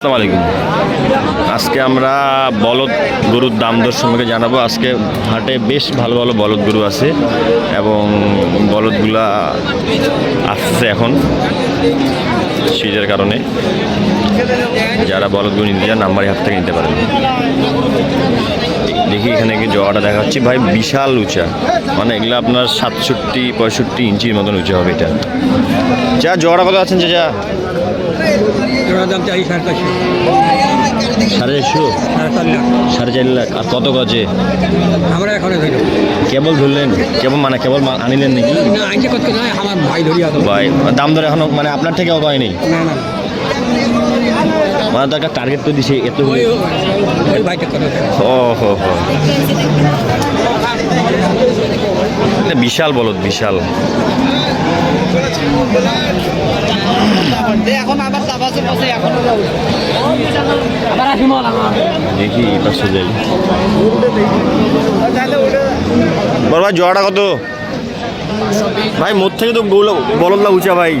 আসসালামু আলাইকুম। আজকে আমরা বলদ গরুর দাম দর সম্পর্কে জানাব। আজকে হাটে বেশ ভালো ভালো বলদ গরু আছে এবং বলদগুলা আসছে এখন শীতের কারণে। যারা বলদ গরু নিতে চান নাম্বারই হাত থেকে নিতে পারেন। দেখি এখানে কি জোয়াটা দেখা যাচ্ছে ভাই, বিশাল উঁচা। মানে এগুলো আপনার সাতষট্টি পঁয়ষট্টি ইঞ্চির মতন উঁচা হবে এটা। যা জোয়াটা কত আছেন যে, যা। জোড়া দাম চাই সাড়ে চারশো সাড়ে চারশো সাড়ে চার লাখ। সাড়ে চার লাখ। আর কত গজে? আমরা এখনও কেবল ধরলেন? কেবল মানে কেবল আনিলেন নাকি? না আইনছে কত নয় আমার ভাই ধরি ভাই দাম এখনও মানে আপনার থেকেও হয়নি? না না মানে তো একটা টার্গেট তো দিছে এত ও হো হো। এটা বিশাল বলদ বিশাল। এখন আবার জোয়াটা কত? ভাই, মোর থেকে তো গৌল বলদলা উঁচা ভাই।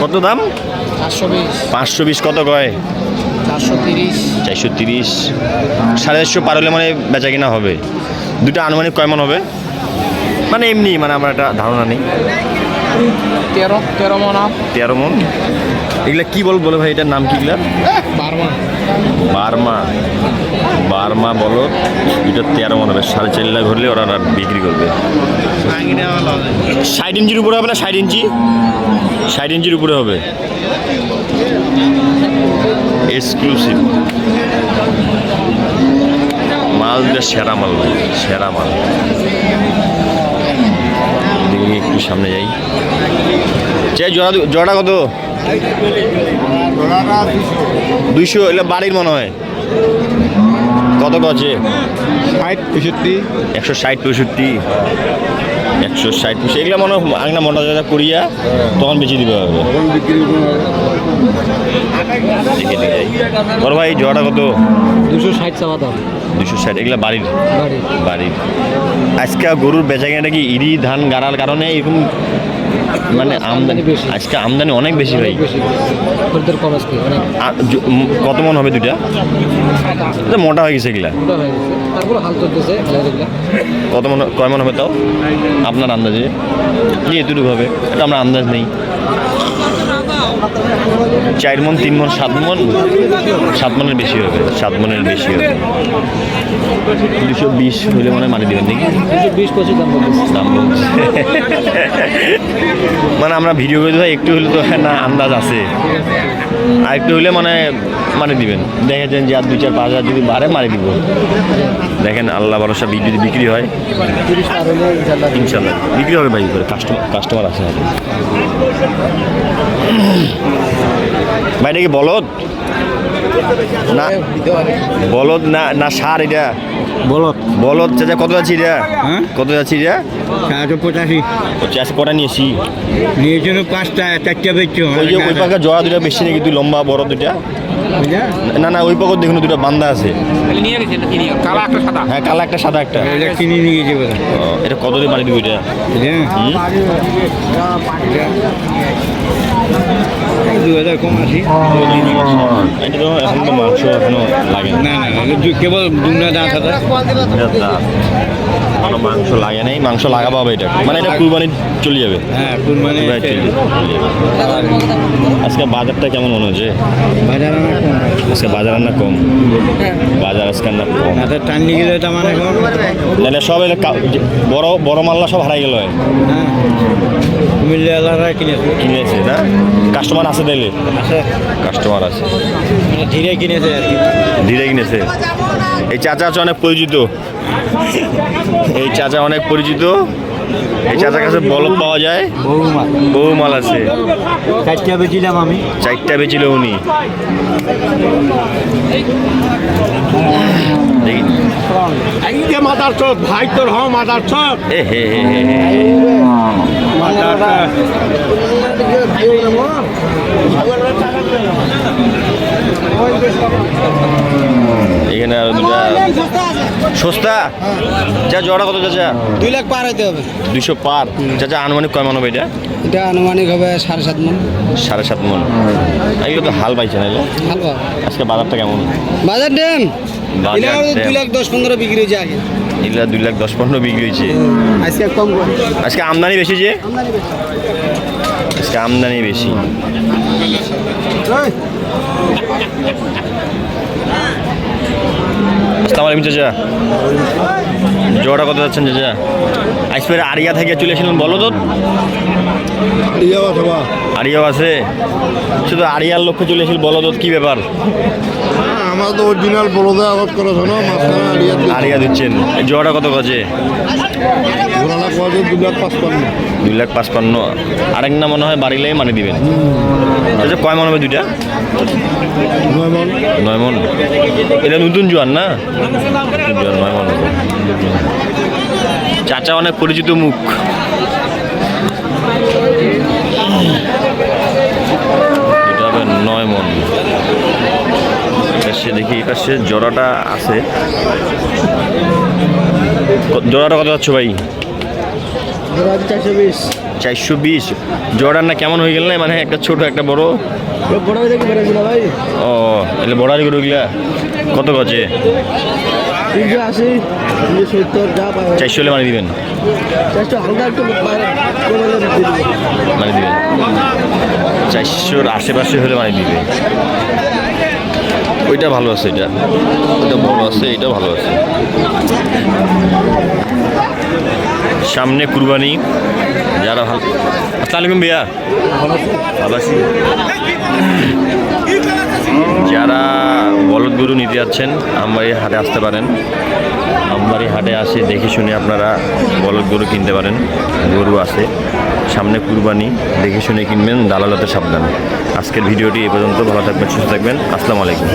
কত দাম? পাঁচশো বিশ। কত কয়? চারশো তিরিশ। সাড়ে চারশো পার হলে মানে বেচা কিনা হবে। দুটো আনুমানিক কয় মন হবে? মানে এমনি মানে আমার একটা ধারণা নেই। তেরো তেরো মন তেরো মন? এগুলা কি বল বলে ভাই এটার নাম কি এগুলা বারো মন বার্মা। বার্মা বলো এটা তেরো মন হবে। সাড়ে চার লাখ হলে ওরা বিক্রি করবে। ষাট ইঞ্চির উপরে হবে না ষাট ইঞ্চি? ষাট ইঞ্চির উপরে হবে। এক্সক্লুসিভ মাল সেরা মাল ভাই সেরা মাল। একটু সামনে যাই। চাই জোড়া জোড়া কত? দুইশো এলে বাড়ির মনে হয়। কত গছে ষাট পঁয়ষট্টি। একশো ষাট পঁয়ষট্টি। একশো ষাট পঁয়ষট্টি এগুলো মনে হয় আংনা মোটা জায়গা করিয়া তখন বেশি দিবে হবে। বড় ভাই জোড়াটা কত? দুশো ষাট চাওয়া দাম। দুশো ষাট এগুলো বাড়ির? বাড়ির। আজকে গরুর বেচা কেনাটা কি ইরি ধান গাড়ার কারণে এরকম? মানে আমদানি আজকে আমদানি অনেক বেশি ভাই। কত মন হবে দুইটা? এটা মোটা হয়ে গেছে এগুলা। হয়ে তারপরে হাল চলতেছে কত মনে কয় মনে হবে তাও? আপনার আন্দাজে? জি এতটুকু হবে? এটা আমরা আন্দাজ নেই। চার মন তিন মন সাত মন? সাত মনের বেশি হবে সাত মনের বেশি হবে। দুশো বিশ হলে মনে মারি দেবেন নাকি? দুশো বিশ পঁচিশ দাম দাম মানে আমরা ভিডিও করে দিই একটু হলে তো না আন্দাজ আছে। আর একটু হলে মানে মারি দিবেন। দেখেছেন যে আর দুই চার পাঁচ হাজার যদি বাড়ে মারি দিব। দেখেন আল্লাহ ভরসা যদি বিক্রি হয় ইনশাল্লাহ। বিক্রি হবে ভাই করে কাস্টমার কাস্টমার আছে ভাই এটা কি বলদ? না বলদ না না সার এটা? বলদ। বলদ চাচা কত যাচ্ছি এটা? হ্যাঁ? কত যাচ্ছি এটা? চারশো পঁচাশি। চাষ করা নিয়েছি? নিয়েছিল পাঁচটা চারটা বেচছো ওই যে ওই পাকা জোড়া দুটা বেশি নাকি? তুই লম্বা বড় দুটা না না ওই পাকা দেখুন দুটা বান্দা আছে। হ্যাঁ কালা একটা সাদা একটা। এটা কিনে নিয়ে গেছে এটা কত দিয়ে মারি দিব এটা? দু হাজার কম এটা তো এখন তো মাংস এখনও লাগে না। কেবল দুমনা দাঁত আছে। এটা মাংস লাগে নাই। মাংস লাগাবো হবে এটা। মানে এটা কুরবানি চলে যাবে। হ্যাঁ কুরবানি। আজকে বাজারটা কেমন মনে হচ্ছে? বাজার আজকে বাজার না কম। বাজার আজকে না কম। মাথার টান গেলে তো মানে নাহলে সব বড় বড় মাল্লা সব হারাই গেল হ্যাঁ। কুমিল্লা কিনেছে। কিনেছে না? কাস্টমার আছে তাইলে? কাস্টমার আছে। মানে ধীরে কিনেছে আর কি। ধীরে কিনেছে। এই চাচা আছে অনেক পরিচিত। এই চাচা অনেক পরিচিত। এই চাচার কাছে বলদ পাওয়া যায়। বহু মাল আছে। চারটা বেছিলাম আমি। চারটা বেছিল উনি। মাদার চোখ ভাই তোর হ মাদার চোখ এ হে হে হে হে। মাদার এখানে আরও দুটা সস্তা? যা জোড়া কত চাচা? দুই লাখ পার হইতে হবে। দুশো পার? চাচা আনুমানিক কয় মানব এটা? এটা আনুমানিক হবে সাড়ে সাত মন। সাড়ে সাত মন। এগুলো তো হাল পাইছে না আজকে বাজারটা কেমন? বাজার ড্যাম। দুই লাখ দশ পনেরো বিক্রি হয়েছে আগে। এগুলো দুই লাখ দশ পনেরো বিক্রি হয়েছে। আজকে কম আজকে আমদানি বেশি যে? আজকে আমদানি বেশি। আসসালামু আলাইকুম চাচা। জোড়া কত যাচ্ছেন চাচা? আজকের আরিয়া থেকে চলে এসেছিলেন বলো তো। আরিয়াও আছে শুধু আরিয়ার লক্ষ্যে চলে এসেছিল বলো তো কি ব্যাপার? আমার তো অরিজিনাল বড়দা আবাদ করা আরিয়া দিচ্ছেন। এই জোড়া কত গজে? দুই লাখ পাঁচপান্ন। আরেক না মনে হয় বাড়িলেই মানে দিবেন। আচ্ছা কয় মন হবে দুইটা? নয় মন। এটা নতুন জোয়ান না? জোয়ান নয় মন চাচা অনেক পরিচিত মুখ এটা হবে নয় মন সে দেখি সে জোড়াটা আছে। জোড়াটা কত যাচ্ছ ভাই? চারশো বিশ। জোড়ার না কেমন হয়ে গেল না? মানে একটা ছোট, একটা বড়? ও এলে বড়ারি গরুগুলা কত পাবে চারশো হলে মানে দিবেন। মানে দিবেন। চারশোর আশেপাশে হলে মানে দিবে ওইটা ভালো আছে, এটা। ওইটা বড় আছে এটা ভালো আছে। সামনে কুরবানি, যারা ভালো আসসালামু আলাইকুম ভাইয়া। ভালো আছি যারা বলদ গরু নিতে যাচ্ছেন আমবাড়ি হাটে আসতে পারেন। আমবাড়ি হাটে আসে দেখে শুনে আপনারা বলদ গরু কিনতে পারেন, গরু আছে। সামনে কুরবানি, দেখে শুনে কিনবেন দালালতে সাবধান। আজকের ভিডিওটি এ পর্যন্ত, ভালো থাকবেন, সুস্থ থাকবেন, আসসালামু আলাইকুম।